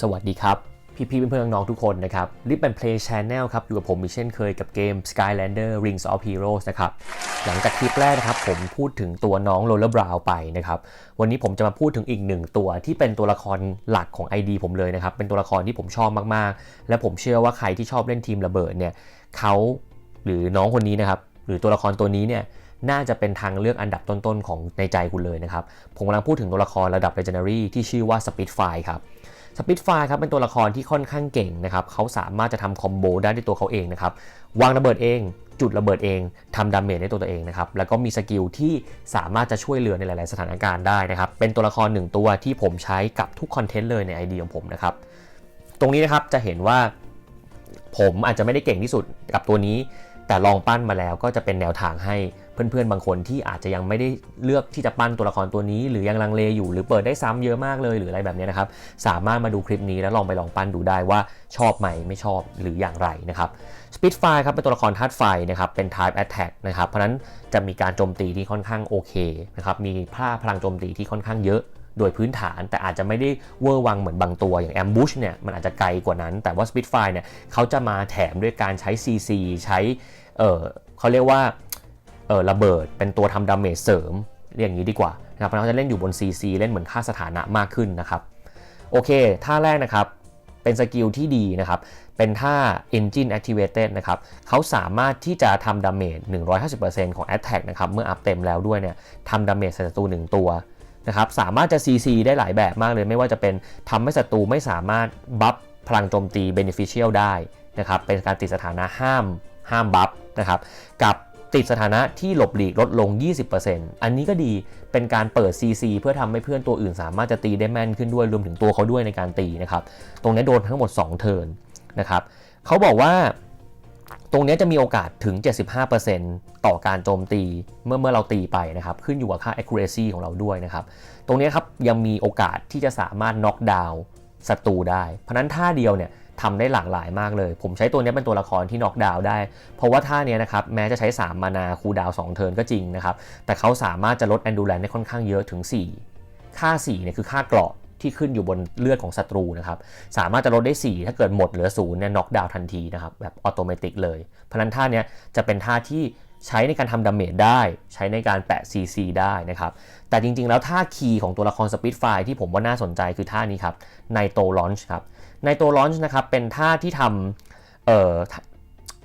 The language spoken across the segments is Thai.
สวัสดีครับ พี่ๆเพื่อนๆน้องๆทุกคนนะครับรีบเป็น Play Channel ครับ อยู่กับผมมีเช่นเคยกับเกม Skylander Rings of Heroes นะครับ หลังจากคลิปแรกนะครับผมพูดถึงตัวน้อง Roller Brown ไปนะครับ วันนี้ผมจะมาพูดถึงอีกหนึ่งตัวที่เป็นตัวละครหลักของ ID ผมเลยนะครับ เป็นตัวละครที่ผมชอบมากๆ และผมเชื่อว่าใครที่ชอบเล่นทีมระเบิดเนี่ยเขาหรือน้องคนนี้นะครับหรือตัวละครตัวนี้เนี่ยน่าจะเป็นทางเลือกอันดับต้นๆของในใจคุณเลยนะครับ ผมกำลังพูดถึงตัวละครระดับ Legendary ที่ชื่อว่า Spitfire ครับ สปิ t ไฟครับเป็นตัวละครที่ค่อนข้างเก่งนะครับเขาสามารถจะทำคอมโบได้ด้วยตัวเขาเองนะครับวางระเบิดเอง จุดระเบิดเองทำดาเมจได้ตัวตัวเองนะครับแล้วก็มีสกิลที่สามารถจะช่วยเหลือในหลาย ๆ สถานการณ์ได้นะครับเป็นตัวละครหนึ่งตัวที่ผมใช้กับทุกคอนเทนต์เลยในไอเดียของผมนะครับตรงนี้นะครับจะเห็นว่าผมอาจจะไม่ได้เก่งที่สุดกับตัวนี้ แต่ลองปั้นมาแล้วก็จะเป็นแนวทางให้ เพื่อนๆ บางคนที่อาจจะยังไม่ได้เลือกที่จะปั้นตัวละครตัวนี้ หรือยังลังเลอยู่ หรือเปิดได้ซ้ำเยอะมากเลยหรืออะไรแบบนี้นะครับ สามารถมาดูคลิปนี้แล้วลองไปลองปั้นดูได้ว่าชอบไหมไม่ชอบหรืออย่างไรนะครับ Spitfire ครับเป็นตัวละครธาตุไฟนะครับเป็น Type Attack นะครับเพราะฉะนั้นจะมีการโจมตีที่ค่อนข้างโอเคนะครับมีผ้าพลังโจมตีที่ค่อนข้างเยอะโดยพื้นฐานแต่อาจจะไม่ได้เวอร์วังเหมือนบางตัวอย่าง Ambush เนี่ยมันอาจจะไกลกว่านั้น แต่ว่า Spitfire เนี่ยเขาจะมาแถมด้วยการใช้ CC ใช้เออเขาเรียกว่า เออระเบิด เป็นตัวทำดาเมจเสริมเรียกอย่างนี้ดีกว่านะครับเราะเขาจะเล่นอยู่บน CC เล่นเหมือนค่าสถานะมากขึ้นนะครับ โอเค ท่าแรกนะครับ เป็นสกิลที่ดีนะครับ เป็นท่า Engine Activated นะครับเขาสามารถที่จะทำดาเมจ 150%ของ Attack นะครับเมื่ออัพเต็มแล้วด้วยเนี่ยทำดาเมจใส่ศัตรู1ตัวนะครับสามารถจะ CC ได้หลายแบบมากเลย ไม่ว่าจะเป็นทำให้ศัตรูไม่สามารถบัฟพลังโจมตี Beneficial ได้นะครับเป็นการติดสถานะห้ามห้ามบัฟนะครับกับ ติดสถานะที่หลบหลีกลดลง 20%อันนี้ก็ดีเป็นการเปิด CC เพื่อทำให้เพื่อนตัวอื่นสามารถจะตีได้แม่นขึ้นด้วยรวมถึงตัวเขาด้วยในการตีนะครับ ตรงนี้โดนทั้งหมด 2 เทิร์นนะครับเขาบอกว่าตรงนี้จะมีโอกาสถึง 75%ต่อการโจมตีเมื่อเมื่อเราตีไปนะครับ ขึ้นอยู่กับค่า accuracy ของเราด้วยนะครับ ตรงนี้ครับยังมีโอกาสที่จะสามารถ knock down ศัตรูได้ เพราะนั้นท่าเดียวเนี่ย ทำได้หลากหลายมากเลย ผมใช้ตัวนี้เป็นตัวละครที่น็อกดาวน์ได้ เพราะว่าท่านี้นะครับแม้จะใช้ 3 มานาคูดาว2เทิร์นก็จริงนะครับ แต่เขาสามารถจะลดแอนดูแลนได้ค่อนข้างเยอะถึง 4 ค่า4เนี่ยคือค่าเกราะที่ขึ้นอยู่บนเลือดของศัตรูนะครับ สามารถจะลดได้ 4 ถ้าเกิดหมดเหลือ0เนี่ยน็อกดาวน์ทันทีนะครับ แบบอัตโนมัติเลยเพราะนั้นท่านี้จะเป็นท่าที่ใช้ในการทำดาเมจได้ ใช้ในการแปะ CC ได้นะครับ แต่จริงๆ แล้วท่าคีย์ของตัวละครสปิ t ไฟที่ผมว่าน่าสนใจคือท่านี้ครับในโตลอนช์ครับ ในตัวลอนช์นะครับเป็นท่าที่ทำเอ่อ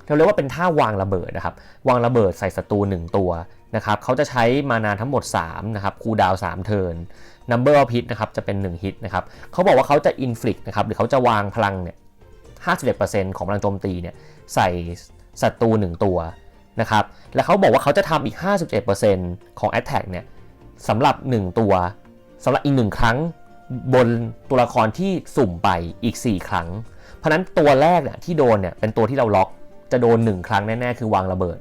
เราเรียกว่าเป็นท่าวางระเบิดนะครับ วางระเบิดใส่ศัตรู1ตัวนะครับเขาจะใช้มานานทั้งหมด3นะครับคูดาว3เทิร์น number of hit นะครับจะเป็น1 hit นะครับเขาบอกว่าเขาจะ inflict นะครับหรือเขาจะวางพลังเนี่ย51%ของพลังโจมตีเนี่ยใส่ศัตรู1ตัวนะครับและเขาบอกว่าเขาจะทำอีก 51%ของ attack เนี่ยสำหรับ 1 ตัวสำหรับอีก 1 ครั้ง บนตัวละครที่สุ่มไปอีก 4 ครั้ง เพราะนั้นตัวแรกเนี่ยที่โดนเนี่ยเป็นตัวที่เราล็อกจะโดน 1 ครั้งแน่ๆ คือวางระเบิด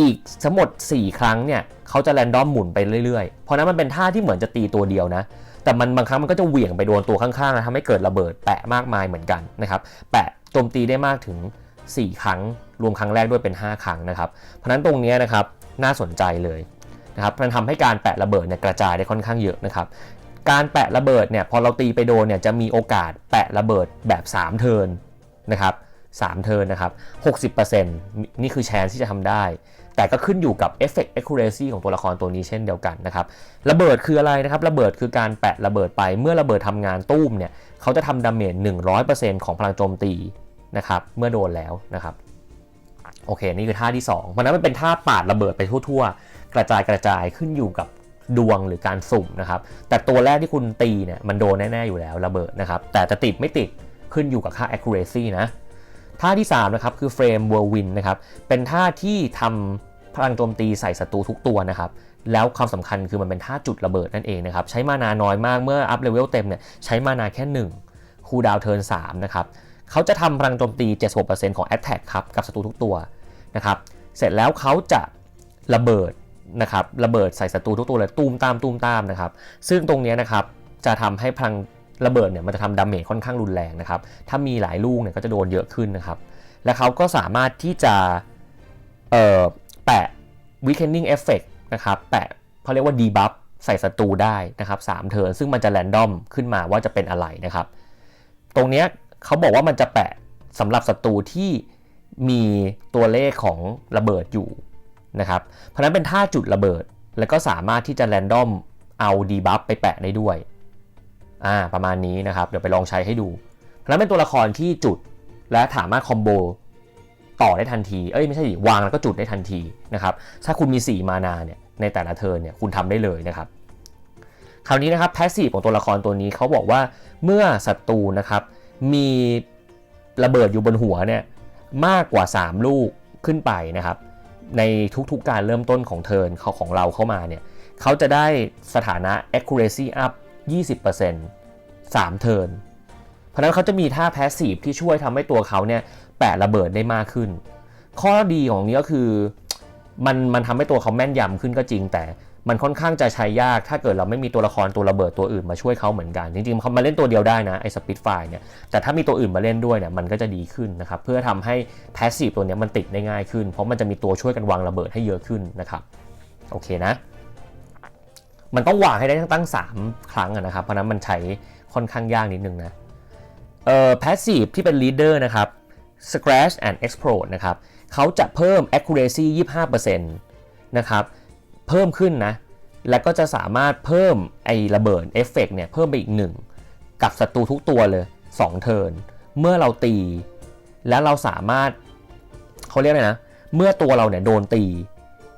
อีกทั้งหมด 4 ครั้งเนี่ยเขาจะแรนดอมหมุนไปเรื่อยๆ เพราะนั้นมันเป็นท่าที่เหมือนจะตีตัวเดียวนะ แต่มันบางครั้งมันก็จะเหวี่ยงไปโดนตัวข้างๆนะทำให้เกิดระเบิดแปะมากมายเหมือนกันนะครับแปะโจมตีได้มากถึง 4 ครั้ง รวมครั้งแรกด้วยเป็น 5 ครั้งนะครับเพราะนั้นตรงนี้นะครับน่าสนใจเลยนะครับมันทำให้การแปะระเบิดเนี่ยกระจายได้ค่อนข้างเยอะนะครับ การแปะระเบิดเนี่ยพอเราตีไปโดนเนี่ยจะมีโอกาสแปะระเบิดแบบ 3 เทินนะครับ3เทินนะครับ 60%นี่คือแชนที่จะทำได้ แต่ก็ขึ้นอยู่กับ Effect Accuracy ของตัวละครตัวนี้เช่นเดียวกันนะครับ ระเบิดคืออะไรนะครับ ระเบิดคือการแปะระเบิดไป เมื่อระเบิดทำงานตุ้มเนี่ย เขาจะทำดาเมจ 100%ของพลังโจมตีนะครับ เมื่อโดนแล้วนะครับ โอเค นี่คือท่าที่2เพราะนั้นมันเป็นท่าปาดระเบิดไปทั่ว ๆ กระจายกระจายขึ้นอยู่กับ ดวงหรือการสุ่มนะครับ แต่ตัวแรกที่คุณตีเนี่ยมันโดนแน่ ๆ อยู่แล้วระเบิดนะครับ แต่จะติดไม่ติดขึ้นอยู่กับค่า accuracy นะ ท่าที่ 3 นะครับ คือ frame whirlwind นะครับ เป็นท่าที่ทำพลังโจมตีใส่ศัตรูทุกตัวนะครับ แล้วความสำคัญคือมันเป็นท่าจุดระเบิดนั่นเองนะครับ ใช้มานาน้อยมากเมื่ออัพเลเวลเต็มเนี่ยใช้มานาแค่ 1 คูดาวเทิร์น3นะครับเขาจะทำพลังโจมตี 76%ของ attack ครับกับศัตรูทุกตัวนะครับ เสร็จแล้วเขาจะระเบิด นะครับระเบิดใส่ศัตรูทุกตัวเลยตูมตามตูมตามนะครับ ซึ่งตรงนี้นะครับจะทำให้พลังระเบิดเนี่ยมันจะทำดาเมจค่อนข้างรุนแรงนะครับถ้ามีหลายลูกเนี่ยก็จะโดนเยอะขึ้นนะครับและเขาก็สามารถที่จะแปะ weakening effect นะครับแปะเขาเรียกว่า debuff ใส่ศัตรูได้นะครับ3เทิร์นซึ่งมันจะแรนดอมขึ้นมาว่าจะเป็นอะไรนะครับ ตรงนี้เขาบอกว่ามันจะแปะสำหรับศัตรูที่มีตัวเลขของระเบิดอยู่ นะครับ เพราะนั้นเป็นท่าจุดระเบิด แล้วก็สามารถที่จะแรนดอมเอาดีบัฟไปแปะได้ด้วย อ่า ประมาณนี้นะครับ เดี๋ยวไปลองใช้ให้ดู เพราะนั้นเป็นตัวละครที่จุดและสามารถคอมโบต่อได้ทันที เอ้ยไม่ใช่ดิวางแล้วก็จุดได้ทันทีนะครับ ถ้าคุณมี 4 มานาเนี่ยในแต่ละเทิร์นเนี่ยคุณทำได้เลยนะครับ คราวนี้นะครับแพสซีฟของตัวละครตัวนี้เขาบอกว่าเมื่อศัตรูนะครับมีระเบิดอยู่บนหัวเนี่ยมากกว่า 3 ลูกขึ้นไปนะครับ ในทุกๆการเริ่มต้นของเทิร์นเขาของเราเข้ามาเนี่ยเขาจะได้สถานะ accuracy up 20% 3 เทิร์นเพราะนั้นเขาจะมีท่า passive ที่ช่วยทำให้ตัวเขาเนี่ยแปะระเบิดได้มากขึ้น ข้อดีของนี้ก็คือมันมันทำให้ตัวเขาแม่นยำขึ้นก็จริง แต่ มันค่อนข้างจะใช้ยากถ้าเกิดเราไม่มีตัวละครตัวระเบิดตัวอื่นมาช่วยเขาเหมือนกัน จริงๆเขามาเล่นตัวเดียวได้นะไอ้สปิดไฟเนี่ยแต่ถ้ามีตัวอื่นมาเล่นด้วยเนี่ยมันก็จะดีขึ้นนะครับเพื่อทำให้ passive ตัวนี้มันติดได้ง่ายขึ้น เพราะมันจะมีตัวช่วยกันวางระเบิดให้เยอะขึ้นนะครับโอเคนะ มันต้องวางให้ได้ตั้ง 3 ครั้งนะครับ เพราะนั้นมันใช้ค่อนข้างยากนิดนึงนะเอ่อ passive ที่เป็น leader นะครับ scratch and explode นะครับเขาจะเพิ่ม accuracy 25%นะครับ เพิ่มขึ้นนะ แล้วก็จะสามารถเพิ่มไอ้ระเบิดเอฟเฟกเนี่ยเพิ่มไปอีกหนึ่งกับศัตรูทุกตัวเลย 2 เทิร์นเมื่อเราตี แล้วเราสามารถเขาเรียกอะไรนะ เมื่อตัวเราเนี่ยโดนตี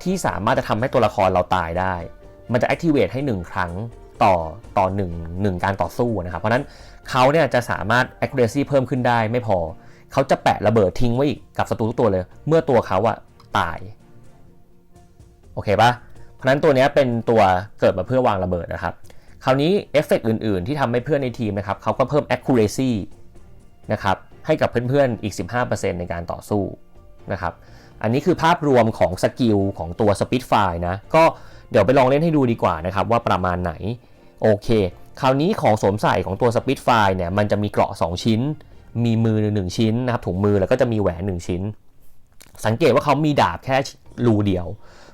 ที่สามารถจะทำให้ตัวละครเราตายได้ มันจะ activate ให้ 1 ครั้งต่อต่อ1 1การต่อสู้นะครับ เพราะนั้นเขาเนี่ยจะสามารถ accuracy เพิ่มขึ้นได้ไม่พอ เขาจะแปะระเบิดทิ้งไว้อีกกับศัตรูทุกตัวเลย เมื่อตัวเขาอะตาย โอเคปะ เพราะนั้นตัวนี้เป็นตัวเกิดมาเพื่อวางระเบิดนะครับ คราวนี้เอฟเฟกต์อื่น ๆ ที่ทำให้เพื่อนในทีมนะครับเขาก็เพิ่ม accuracy นะครับให้กับเพื่อน ๆ อีก 15%ในการต่อสู้นะครับ อันนี้คือภาพรวมของสกิลของตัว Spitfire นะ ก็เดี๋ยวไปลองเล่นให้ดูดีกว่านะครับ ว่าประมาณไหน โอเค คราวนี้ของสวมใส่ของตัว Spitfire เนี่ยมันจะมีเกราะ 2 ชิ้น มีมือ 1 ชิ้นนะครับถุงมือแล้วก็จะมีแหวน 1 ชิ้น สังเกตว่าเขามีดาบแค่รูเดียว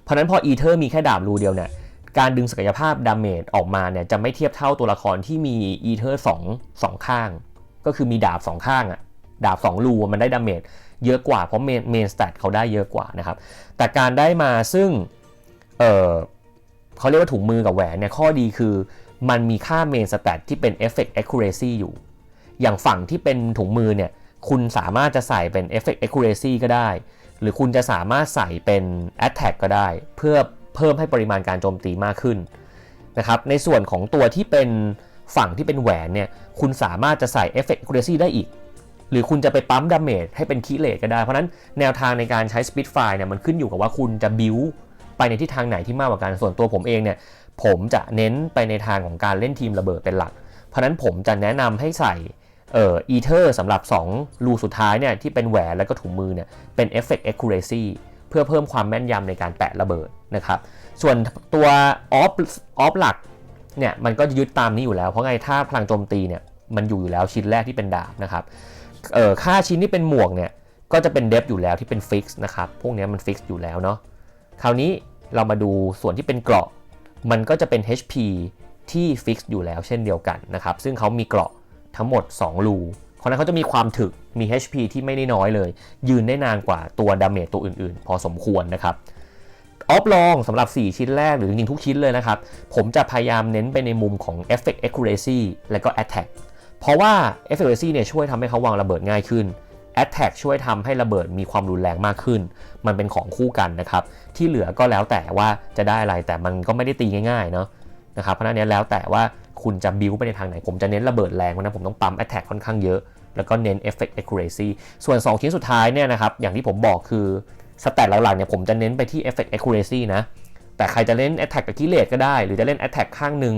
เพราะนั้นพออีเทอร์มีแค่ดาบรูเดียวเนี่ยการดึงศักยภาพดาเมจออกมาเนี่ยจะไม่เทียบเท่าตัวละครที่มีอีเทอร์สองสองข้าง ก็คือมีดาบสองข้างอะดาบ2รูมันได้ดาเมจเยอะกว่าเพราะเมนเมนสแตทเขาได้เยอะกว่านะครับ แต่การได้มาซึ่งเออเขาเรียกว่าถุงมือกับแหวนเนี่ยข้อดีคือมันมีค่าเมนสแตทที่เป็น Effect Accuracy อยู่ อย่างฝั่งที่เป็นถุงมือเนี่ยคุณสามารถจะใส่เป็น Effect Accuracy ก็ได้ หรือคุณจะสามารถใส่เป็น Attack ก็ได้ เพื่อเพิ่มให้ปริมาณการโจมตีมากขึ้นนะครับในส่วนของตัวที่เป็นฝั่งที่เป็นแหวนเนี่ยคุณสามารถจะใส่ Effect Accuracy ได้อีก หรือคุณจะไปปั๊มดาเมจให้เป็นคีเลตก็ได้ เพราะนั้นแนวทางในการใช้ Spitfire เนี่ยมันขึ้นอยู่กับว่าคุณจะบิวไปในทิศทางไหนที่มากกว่ากันส่วนตัวผมเองเนี่ยผมจะเน้นไปในทางของการเล่นทีมระเบิดเป็นหลัก เพราะนั้นผมจะแนะนำให้ใส่ เอ่ออีเทอร์สำหรับ 2 รูสุดท้ายเนี่ยที่เป็นแหวนแล้วก็ถุงมือเนี่ยเป็น Effect Accuracy เพื่อเพิ่มความแม่นยำในการแปะระเบิดนะครับ ส่วนตัวออฟออฟหลักเนี่ยมันก็จะยึดตามนี้อยู่แล้ว เพราะไงถ้าพลังโจมตีเนี่ยมันอยู่อยู่แล้วชิ้นแรกที่เป็นดาบนะครับเอ่อค่าชิ้นที่เป็นหมวกเนี่ยก็จะเป็นเดฟอยู่แล้วที่เป็นฟิกซ์นะครับพวกนี้มันฟิกซ์อยู่แล้วเนาะคราวนี้เรามาดูส่วนที่เป็นเกราะ มันก็จะเป็น HP ที่ฟิกซ์อยู่แล้วเช่นเดียวกันนะครับซึ่งเขามีเกราะ ทั้งหมด 2 รูเพราะนั้นเขาจะมีความถึกมี HP ที่ไม่ได้น้อยเลย ยืนได้นานกว่าตัวดาเมจตัวอื่นๆ พอสมควรนะครับออฟลองสำหรับ 4 ชิ้นแรกหรือจริงทุกชิ้นเลยนะครับ ผมจะพยายามเน้นไปในมุมของ Effect Accuracy และก็ Attack เพราะว่า Effect Accuracy เนี่ยช่วยทำให้เขาวางระเบิดง่ายขึ้น Attack ช่วยทำให้ระเบิดมีความรุนแรงมากขึ้น มันเป็นของคู่กันนะครับ ที่เหลือก็แล้วแต่ว่าจะได้อะไรแต่มันก็ไม่ได้ตีง่ายๆเนาะนะครับเพราะนั้นเนี้แล้วแต่ว่า คุณจะบิวไปในทางไหน ผมจะเน้นระเบิดแรงเพราะนั้นผมต้องปั๊ม Attack ค่อนข้างเยอะ แล้วก็เน้น Effect Accuracy ส่วน 2 ชิ้นสุดท้ายเนี่ยนะครับ อย่างที่ผมบอกคือสแตทหลักๆเนี่ยผมจะเน้นไปที่ Effect Accuracy นะ แต่ใครจะเล่น Attack กับกิเลสก็ได้ หรือจะเล่น Attack ข้างหนึ่ง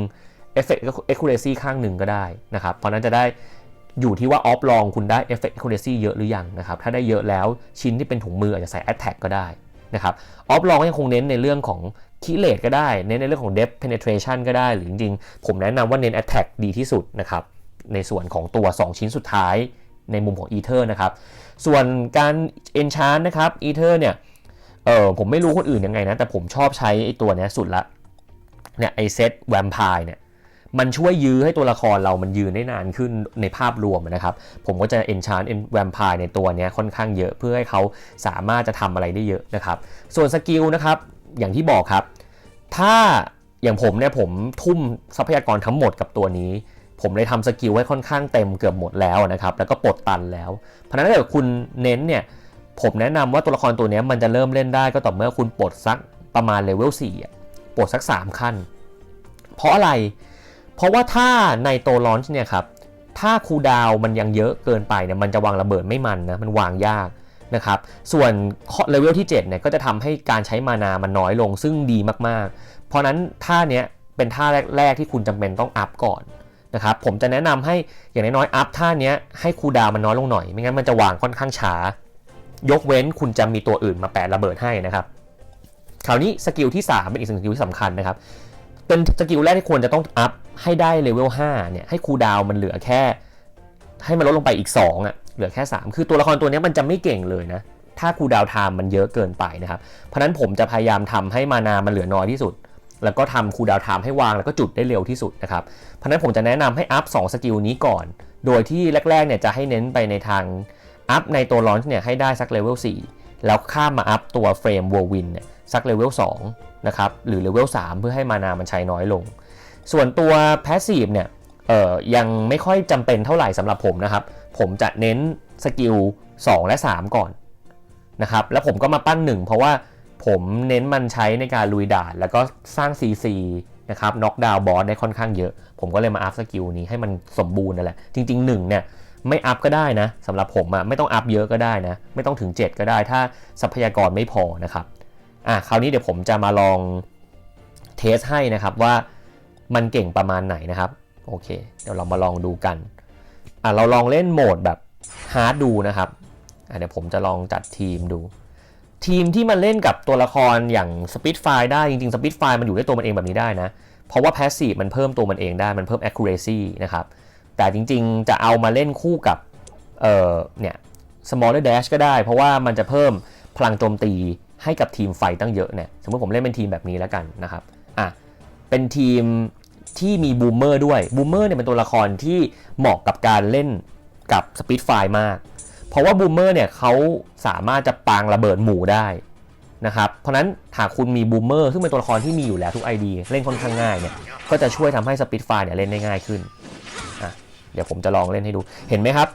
Effect Accuracy ข้างหนึ่งก็ได้นะครับ เพราะนั้นจะได้อยู่ที่ว่าออฟลองคุณได้ Effect Accuracy เยอะหรือยังนะครับ ถ้าได้เยอะแล้วชิ้นที่เป็นถุงมืออาจจะใส่ Attack ก็ได้นะครับออฟลองก็ยังคงเน้นในเรื่องของ คิเลตก็ได้ เน้นในเรื่องของ Depth Penetration ก็ได้ หรือจริงๆ ผมแนะนำว่าเน้น Attack ดีที่สุดนะครับ ในส่วนของตัว 2 ชิ้นสุดท้ายในมุมของ Ether นะครับ ส่วนการ Enchant นะครับ Ether เนี่ย เออผมไม่รู้คนอื่นยังไงนะ แต่ผมชอบใช้ไอ้ตัวเนี้ยสุดละ เนี่ยไอเซตแวมไพร์เนี่ยมันช่วยยื้อให้ตัวละครเรามันยืนได้นานขึ้นในภาพรวมนะครับ ผมก็จะ enchant vampire ในตัวเนี้ยค่อนข้างเยอะเพื่อให้เขาสามารถจะทำอะไรได้เยอะนะครับ ส่วนสกิลนะครับ อย่างที่บอกครับ ถ้าอย่างผมเนี่ยผมทุ่มทรัพยากรทั้งหมดกับตัวนี้ ผมเลยทำสกิลไว้ค่อนข้างเต็มเกือบหมดแล้วนะครับ แล้วก็ปลดตันแล้ว เพราะนั้นถ้าเกิดคุณเน้นเนี่ยผมแนะนำว่าตัวละครตัวนี้มันจะเริ่มเล่นได้ก็ต่อเมื่อคุณปลดสักประมาณเลเวล4อ่ปลดสัก 3 ขั้น เพราะอะไร เพราะว่าถ้าในตัวลอนช์เนี่ยครับ ถ้าคูดาวมันยังเยอะเกินไปเนี่ยมันจะวางระเบิดไม่มันนะ มันวางยาก นะครับส่วนเลเวลที่7เนี่ยก็จะทำให้การใช้มานามันน้อยลงซึ่งดีมากๆ เพราะนั้นท่าเนี้ยเป็นท่าแรก ๆ ที่คุณจำเป็นต้องอัพก่อนนะครับผมจะแนะนำให้อย่างน้อยๆอัพท่าเนี้ยให้คูดาวมันน้อยลงหน่อย ไม่งั้นมันจะวางค่อนข้างช้า ยกเว้นคุณจะมีตัวอื่นมาแปะระเบิดให้นะครับคราวนี้สกิลที่ 3 เป็นอีกสกิลที่สำคัญนะครับ เป็นสกิลแรกที่ควรจะต้องอัพให้ได้เลเวล5เนี่ยให้คูดาวมันเหลือแค่ ให้มันลดลงไปอีก2อะ เหลือแค่ 3 คือตัวละครตัวนี้มันจะไม่เก่งเลยนะ ถ้าคูดาวน์ไทม์มันเยอะเกินไปนะครับ เพราะนั้นผมจะพยายามทำให้มานามันเหลือน้อยที่สุด แล้วก็ทำคูดาวน์ไทม์ให้วางแล้วก็จุดได้เร็วที่สุดนะครับ เพราะฉะนั้นผมจะแนะนำให้อัพ2สกิลนี้ก่อน โดยที่แรกๆเนี่ยจะให้เน้นไปในทางอัพในตัวลอนช์เนี่ยให้ได้สักเลเวล4แล้วข้ามมาอัพตัวเฟรมวอลวินเนี่ยสักเลเวล2นะครับหรือเลเวล3เพื่อให้มานามันใช้น้อยลง ส่วนตัวแพสซีฟเนี่ยเอ่อยังไม่ค่อยจำเป็นเท่าไหร่สำหรับผมนะครับ ผมจะเน้นสกิล2 และ 3 ก่อนนะครับแล้วผมก็มาปั้น 1 เพราะว่าผมเน้นมันใช้ในการลุยด่าน แล้วก็สร้าง CC นะครับน็อกดาวน์บอสได้ค่อนข้างเยอะ ผมก็เลยมาอัพสกิลนี้ให้มันสมบูรณ์นั่นแหละ จริง ๆ 1 เนี่ยไม่อัพก็ได้นะสำหรับผมอะไม่ต้องอัพเยอะก็ได้นะ ไม่ต้องถึง 7 ก็ได้ ถ้าทรัพยากรไม่พอนะครับอะคราวนี้เดี๋ยวผมจะมาลองเทสให้นะครับว่ามันเก่งประมาณไหนนะครับ โอเค เดี๋ยวเรามาลองดูกัน อะเราลองเล่นโหมดแบบฮาร์ดดูนะครับอะเดี๋ยวผมจะลองจัดทีมดู ทีมที่มันเล่นกับตัวละครอย่างสปิ t ไฟได้จริงๆสปิ t ไฟมันอยู่ได้ตัวมันเองแบบนี้ได้นะ เพราะว่า Passive มันเพิ่มตัวมันเองได้มันเพิ่ม accuracy นะครับแต่จริงๆจะเอามาเล่นคู่กับเอ่อเนี่ย smaller dash ก็ได้ เพราะว่ามันจะเพิ่มพลังโจมตีให้กับทีมไฟตั้งเยอะเนี่ยสมมติผมเล่นเป็นทีมแบบนี้แล้วกันนะครับอะเป็นทีม ที่มีบูมเมอร์ด้วยบูมเมอร์เนี่ยเป็นตัวละครที่เหมาะกับการเล่นกับสปีดไฟมาก เพราะว่าบูมเมอร์เนี่ยเขาสามารถจะปางระเบิดหมู่ได้นะครับเพราะนั้นหากคุณมีบูมเมอร์ซึ่งเป็นตัวละครที่มีอยู่แล้วทุก ID เล่นค่อนข้างง่ายเนี่ยก็จะช่วยทำให้สปีดไฟเนี่ยเล่นได้ง่ายขึ้นอะเดี๋ยวผมจะลองเล่นให้ดูเห็นไหมครับ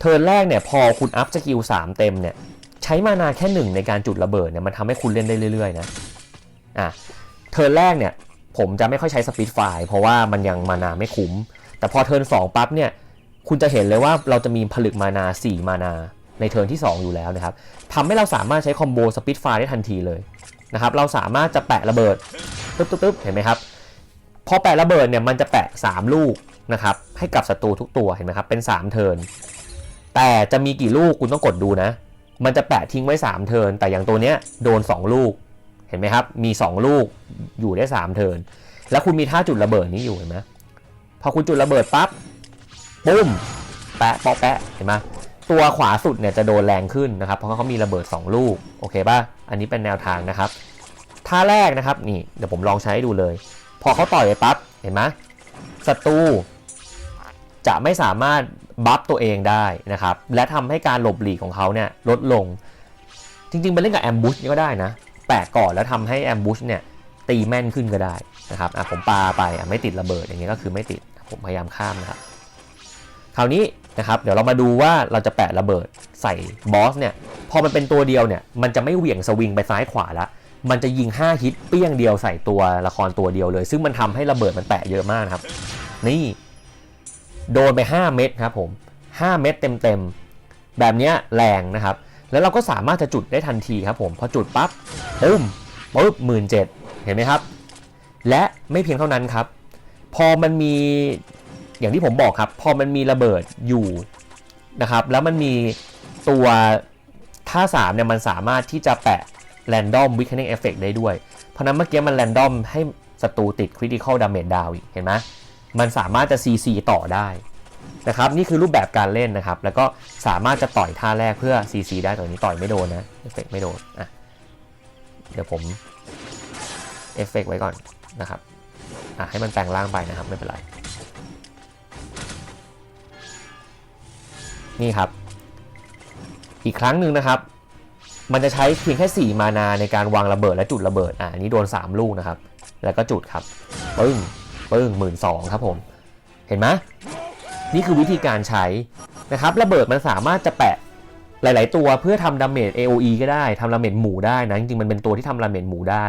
เทิร์นแรกเนี่ยพอคุณอัพสกิล3เต็มเนี่ยใช้มานาแค่หนึ่งในการจุดระเบิดเนี่ยมันทำให้คุณเล่นได้เรื่อยๆนะอะเทิร์นแรกเนี่ย ผมจะไม่ค่อยใช้สปีดไฟเพราะว่ามันยังมานาไม่คุ้ม แต่พอเทิร์น2ปั๊บเนี่ย คุณจะเห็นเลยว่าเราจะมีผลึกมานา 4 มานาในเทิร์นที่ 2 อยู่แล้วนะครับทำให้เราสามารถใช้คอมโบสปีดไฟได้ทันทีเลยนะครับ เราสามารถจะแปะระเบิดตึ๊บตึ๊บตึ๊บเห็นไหมครับ พอแปะระเบิดเนี่ยมันจะแปะ 3 ลูกนะครับให้กับศัตรูทุกตัวเห็นไหมครับ เป็น 3 เทิร์น แต่จะมีกี่ลูกคุณต้องกดดูนะ มันจะแปะทิ้งไว้ 3 เทิร์น แต่อย่างตัวเนี้ยโดน 2 ลูก ห็นไหมครับ มี 2 ลูกอยู่ได้ 3 เทิร์นแล้วคุณมีท่าจุดระเบิดนี้อยู่เห็นไหมพอคุณจุดระเบิดปั๊บปุ้ม แปะปอแปะเห็นไหมตัวขวาสุดเนี่ยจะโดนแรงขึ้นนะครับ เพราะเขามีระเบิด 2 ลูก โอเคป่ะ อันนี้เป็นแนวทางนะครับ ท่าแรกนะครับ นี่ เดี๋ยวผมลองใช้ดูเลย พอเขาต่อยไปปั๊บ เห็นไหมศัตรูจะไม่สามารถบัฟตัวเองได้นะครับ และทำให้การหลบหลีกของเขาเนี่ยลดลง จริงๆไปเล่นกับแอมบูชก็ได้นะ แปะก่อนแล้วทำให้แอมบูชเนี่ยตีแม่นขึ้นก็ได้นะครับอะผมปาไปอะไม่ติดระเบิดอย่างเงี้ยก็คือไม่ติดผมพยายามข้ามนะครับคราวนี้นะครับเดี๋ยวเรามาดูว่าเราจะแปะระเบิดใส่บอสเนี่ยพอมันเป็นตัวเดียวเนี่ยมันจะไม่เหวี่ยงสวิงไปซ้ายขวาละมันจะยิง 5 ฮิตเปี้ยงเดียวใส่ตัวละครตัวเดียวเลย ซึ่งมันทำให้ระเบิดมันแปะเยอะมากนะครับ นี่ โดนไป 5 เม็ดครับผม 5 เม็ดเต็มๆ แบบเนี้ยแรงนะครับ แล้วเราก็สามารถจะจุดได้ทันทีครับผมพอจุดปั๊บปุ้มปุ๊บหมื่นเจ็ดเห็นไหมครับ และไม่เพียงเท่านั้นครับ พอมันมีอย่างที่ผมบอกครับ พอมันมีระเบิดอยู่นะครับ แล้วมันมีตัวท่า3เนี่ยมันสามารถที่จะแปะ Random Weakening Effect ได้ด้วย เพราะนั้นเมื่อกี้มัน Random ให้ศัตรูติด Critical Damage Down อีกเห็นไหมมันสามารถจะ CC ต่อได้ นะครับนี่คือรูปแบบการเล่นนะครับ แล้วก็สามารถจะต่อยท่าแรกเพื่อ CC ได้ตัวนี้ต่อยไม่โดนนะเอฟเฟกไม่โดนอะเดี๋ยวผมเอฟเฟกไว้ก่อนนะครับอะให้มันแปลงร่างไปนะครับไม่เป็นไร นี่ครับ อีกครั้งหนึ่งนะครับ มันจะใช้เพียงแค่ 4 มานาในการวางระเบิดและจุดระเบิดอะอันนี้โดน 3 ลูกนะครับ แล้วก็จุดครับปึ้งปึ้งหมื่นสองครับผม เห็นไหม นี่คือวิธีการใช้นะครับระเบิดมันสามารถจะแปะหลาย ๆ ตัวเพื่อทำดาเมจ AOE ก็ได้ทำดาเมจหมู่ได้นะจริงๆมันเป็นตัวที่ทำดาเมจหมู่ได้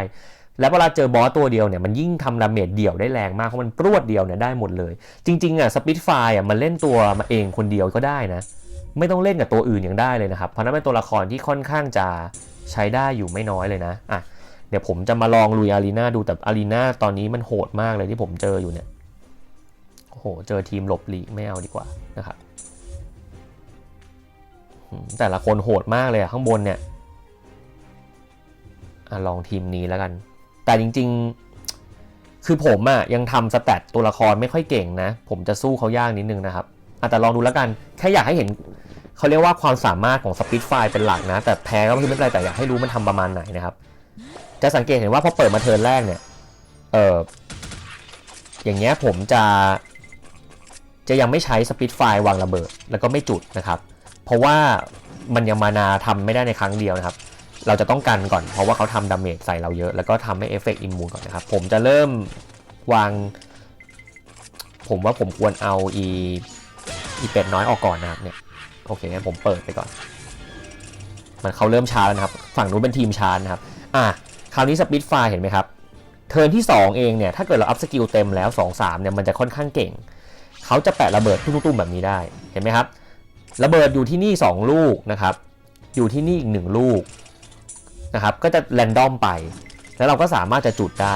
แล้วเวลาเจอบอสตัวเดียวเนี่ยมันยิ่งทำดาเมจเดี่ยวได้แรงมากเพราะมันปรวดเดียวเนี่ยได้หมดเลย จริง ๆ อะสปิทไฟอะมันเล่นตัวมาเองคนเดียวก็ได้นะ ไม่ต้องเล่นกับตัวอื่นยังได้เลยนะครับ เพราะนั้นเป็นตัวละครที่ค่อนข้างจะใช้ได้อยู่ไม่น้อยเลยนะอะเดี๋ยวผมจะมาลองลุยอารีนาดูแต่อารีนาตอนนี้มันโหดมากเลยที่ผมเจออยู่เนี่ย หเจอทีมหลบหลีกไม่เอาดีกว่านะครับแต่ละคนโหดมากเลยอะข้างบนเนี่ยอลองทีมนี้แล้วกัน แต่จริง ๆ คือผมอะยังทำสแตทตัวละครไม่ค่อยเก่งนะ ผมจะสู้เขายากนิดนึงนะครับอแต่ลองดูแล้วกัน แค่อยากให้เห็นเขาเรียกว่าความสามารถของสปิ t ไฟเป็นหลักนะ แต่แพ้ก็คือไม่เป็นไรแต่อยากให้รู้มันทำประมาณไหนนะครับ จะสังเกตเห็นว่าพอเปิดมาเทิร์นแรกเนี่ย เอออย่างเงี้ยผมจะ จะยังไม่ใช้สปิ t ไฟวางระเบิดแล้วก็ไม่จุดนะครับ เพราะว่ามันยังมานาทำไม่ได้ในครั้งเดียวนะครับ เราจะต้องกันก่อนเพราะว่าเขาทำดาเมจใส่เราเยอะ แล้วก็ทำให้เอฟเฟกต์อิมมูนก่อนนะครับ ผมจะเริ่มวาง ผมว่าผมควรเอาอีอีเป็ดน้อยออกก่อนนะครับเนี่ยโอเคงั้นผมเปิดไปก่อน มันเขาเริ่มช้าแล้วนะครับ ฝั่งนู้นเป็นทีมช้านะครับ อะคราวนี้สปิ t ไฟเห็นไหมครับเทิร์นที่ 2 เองเนี่ยถ้าเกิดเราอัพสกิลเต็มแล้ว 2 3เนี่ยมันจะค่อนข้างเก่ง เขาจะแปะระเบิดตุ้มๆแบบนี้ได้เห็นไหมครับระเบิดอยู่ที่นี่ 2 ลูกนะครับ อยู่ที่นี่อีก 1 ลูกนะครับ ก็จะแรนดอมไป แล้วเราก็สามารถจะจุดได้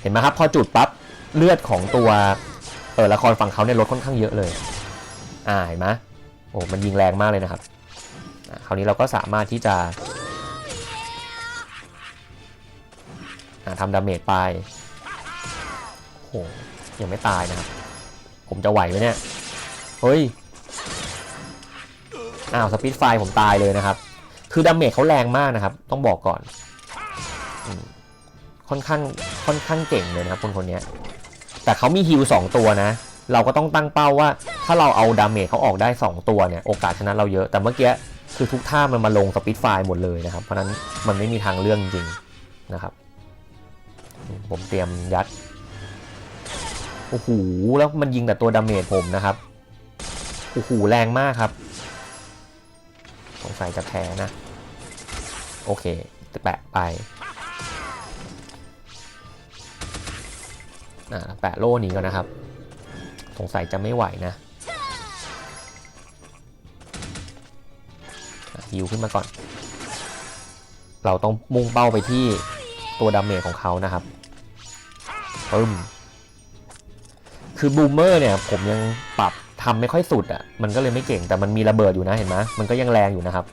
เห็นไหมครับ พอจุดปั๊บเลือดของตัวเออละครฝั่งเขาเนี่ยลดค่อนข้างเยอะเลยอ่าเห็นไหมโอ้มันยิงแรงมากเลยนะครับคราวนี้เราก็สามารถที่จะทำดาเมจไปโอ้โหยังไม่ตายนะครับ ผมจะไหวไหมเนี่ย เฮ้ย อ้าวสปีดไฟผมตายเลยนะครับ คือดาเมจเขาแรงมากนะครับ ต้องบอกก่อน ค่อนข้างค่อนข้างเก่งเลยนะครับคนคนนี้แต่เขามีฮิล2ตัวนะ เราก็ต้องตั้งเป้าว่า ถ้าเราเอาดาเมจเขาออกได้ 2 ตัวเนี่ย โอกาสชนะเราเยอะ แต่เมื่อกี้คือทุกท่ามันมาลงสปีดไฟหมดเลยนะครับ เพราะฉะนั้นมันไม่มีทางเลือกจริงๆนะครับ ผมเตรียมยัด โอ้โหแล้วมันยิงแต่ตัวดาเมจผมนะครับโอ้โหแรงมากครับสงสัยจะแพ้นะ โอเคแปะไปแปะโล่นี้ก่อนนะครับ สงสัยจะไม่ไหวนะอะฮิวขึ้นมาก่อน เราต้องมุ่งเป้าไปที่ตัวดาเมจของเขานะครับปึ้ม คือบูมเมอร์เนี่ยผมยังปรับทำไม่ค่อยสุดอะ่ะ มันก็เลยไม่เก่งแต่มันมีระเบิดอยู่นะเห็นไหมมันก็ยังแรงอยู่นะครับ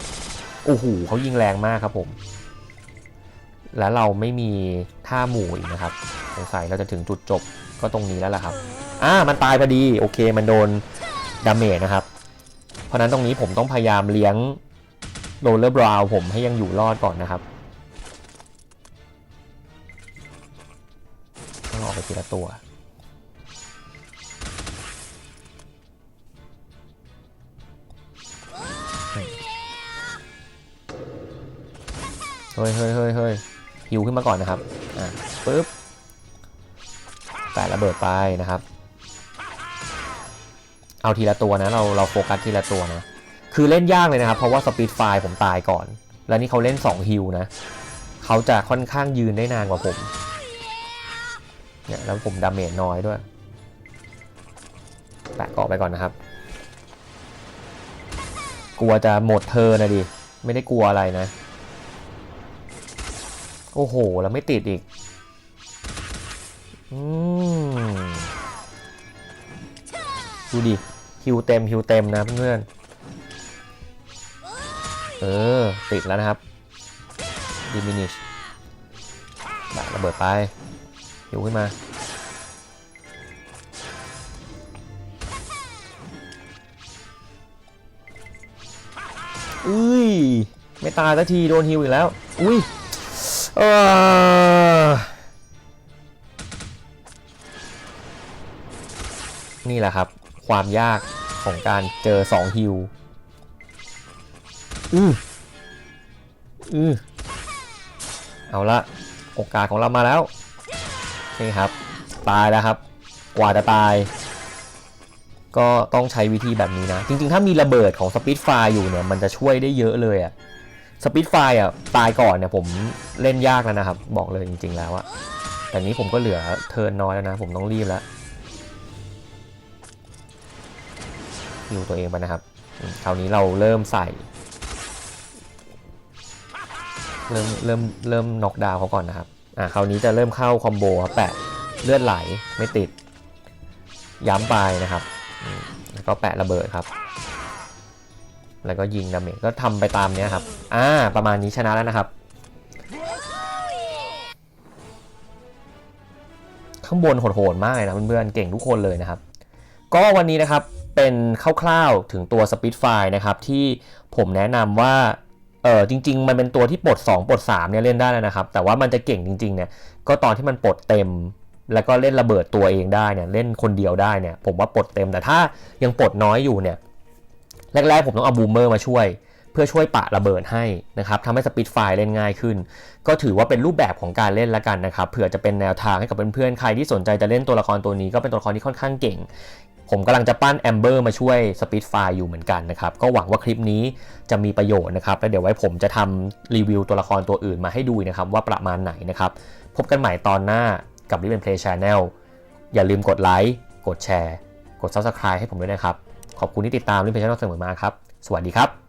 โอ้โหเขายิงแรงมากครับผม แล้วเราไม่มีท่าหมู่อีกนะครับสงสัยเราจะถึงจุดจบก็ตรงนี้แล้วล่ะครับ อ่า มันตายพอดี โอเค มันโดนดาเมจนะครับ เพราะฉะนั้นตรงนี้ผมต้องพยายามเลี้ยงโรลเลอร์บราวผมให้ยังอยู่รอดก่อนนะครับต้องออกไปทีละตัว เฮ้ยเฮ้ยเฮ้ยเฮ้ยฮิวขึ้นมาก่อนนะครับ อะปึ๊บแปะระเบิดไปนะครับ เอาทีละตัวนะ เราเราโฟกัสทีละตัวนะ คือเล่นยากเลยนะครับ เพราะว่าสปีดไฟผมตายก่อน แล้วนี่เขาเล่น2ฮิวนะ เขาจะค่อนข้างยืนได้นานกว่าผม เนี่ยแล้วผมดาเมจน้อยด้วย แปะเกาะไปก่อนนะครับ กลัวจะหมดเธอนะดิ ไม่ได้กลัวอะไรนะ โอ้โห แล้วไม่ติดอีก อืม ดูดิฮิวเต็มฮิวเต็มนะเพื่อนเออ ติดแล้วนะครับ diminish บระเบิดไปฮิวขึ้นมา อุ้ย ไม่ตายสักทีโดนฮิวอีกแล้ว อุ้ย เออนี่แหละครับ ความยากของการเจอ2ฮิวอืออือเอาละโอกาสของเรามาแล้ว นี่ครับ ตายแล้วครับ กว่าจะตาย ก็ต้องใช้วิธีแบบนี้นะ จริงๆ ถ้ามีระเบิดของสปิ t ไฟอยู่เนี่ย มันจะช่วยได้เยอะเลยอะ สปิ t ไฟอะตายก่อนเนี่ยผมเล่นยากแล้วนะครับ บอกเลยจริง ๆ แล้วอะแต่นี้ผมก็เหลือเทิร์นน้อยแล้วนะ ผมต้องรีบแล้วฮิวตัวเองไปนะครับ คราวนี้เราเริ่มใส่ เริ่มเริ่มเริ่มน็อกดาวเขาก่อนนะครับ อ่าคราวนี้จะเริ่มเข้าคอมโบครับแปะเลือดไหลไม่ติด ย้ำไปนะครับ แล้วก็แปะระเบิดครับ แล้วก็ยิงดาเมจก็ทำไปตามเนี้ยครับ อ่า ประมาณนี้ชนะแล้วนะครับ ข้างบนโหดๆมากเลยนะเพื่อนๆเก่งทุกคนเลยนะครับ ก็วันนี้นะครับเป็นคร่าวๆถึงตัว Spitfire นะครับ ที่ผมแนะนำว่าเออจริง ๆ มันเป็นตัวที่ปลด 2ปลด3เนี่ยเล่นได้แล้วนะครับ แต่ว่ามันจะเก่งจริงๆเนี่ยก็ตอนที่มันปลดเต็มแล้วก็เล่นระเบิดตัวเองได้เนี่ยเล่นคนเดียวได้เนี่ยผมว่าปลดเต็มแต่ถ้ายังปลดน้อยอยู่เนี่ย แรกๆผมต้องเอาบูมเมอร์มาช่วย เพื่อช่วยปะระเบิดให้นะครับทำให้สปิดไฟเล่นง่ายขึ้น ก็ถือว่าเป็นรูปแบบของการเล่นละกันนะครับเผื่อจะเป็นแนวทางให้กับเพื่อนๆใครที่สนใจจะเล่นตัวละครตัวนี้ก็เป็นตัวละครที่ค่อนข้างเก่งผมกำลังจะปั้นแอมเบอร์มาช่วยสปีดไฟอยู่เหมือนกันนะครับ ก็หวังว่าคลิปนี้จะมีประโยชน์นะครับ แล้วเดี๋ยวไว้ผมจะทำรีวิวตัวละครตัวอื่นมาให้ดูนะครับ ว่าประมาณไหนนะครับ พบกันใหม่ตอนหน้ากับริเป็นเพลย์ชาแนลอย่าลืมกดไลค์กดแชร์ กด Subscribe ให้ผมด้วยนะครับ ขอบคุณที่ติดตามริเป็นเพลย์ชาแนลเสมอมาครับ สวัสดีครับ